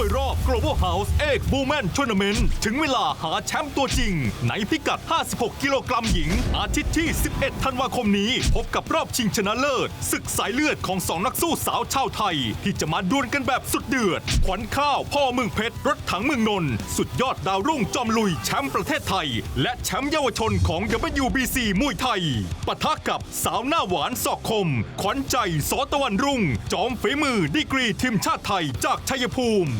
วยรอบ Global House เอกบูแมนทัวร์นาเมนต์ถึงเวลาหาแชมป์ตัวจริง ในพิกัด 56 กิโลกรัมหญิง อาทิตย์ที่ 11 ธันวาคมนี้ พบกับรอบชิงชนะเลิศ ศึกสายเลือดของสองนักสู้สาวชาวไทย ที่จะมาดวลกันแบบสุดเดือด ขวัญข้าวพ่อเมืองเพชรรถถังเมืองนนท์สุดยอดดาวรุ่งจอมลุยแชมป์ประเทศไทย และแชมป์เยาวชนของ WBC มวยไทยปะทะกับสาวหน้าหวานศอกคม ขวัญใจสอตะวันรุ่ง จอมฝีมือดีกรีทีมชาติไทยจากชัยภูมิ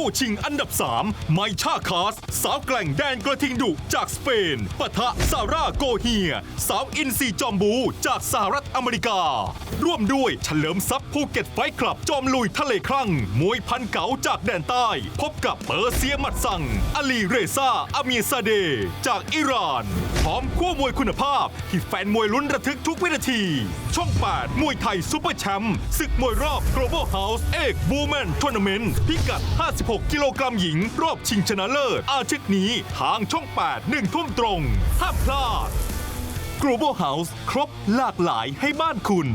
คู่ชิงอันดับ 3 ไมชาคาส สาวแกล่งแดนกระทิงดุจากสเปนปะทะซาร่าโกเฮีย สาวอินซีจอมบูจากสหรัฐอเมริกา ร่วมด้วยเฉลิมทรัพย์ภูเก็ตไฟคลับจอมลุยทะเลคลั่ง มวยพันเก๋าจากแดนใต้ พบกับเปอร์เซียมัดซังอลีเรซาอามีซาเด จากอิหร่าน พร้อมคู่มวยคุณภาพ ที่แฟนมวยลุ้นระทึกทุกวินาที ช่อง 8 มวยไทยซูเปอร์แชมป์ศึกมวยรอบ Global House เอกบูแมนทัวร์นาเมนต์พิกัด56กิโลกรัมหญิง รอบชิงชนะเลิศ อาทิตย์นี้ทางช่อง 8 1 ทุ่มตรงห้ามพลาด Global House ครบหลากหลายให้บ้านคุณ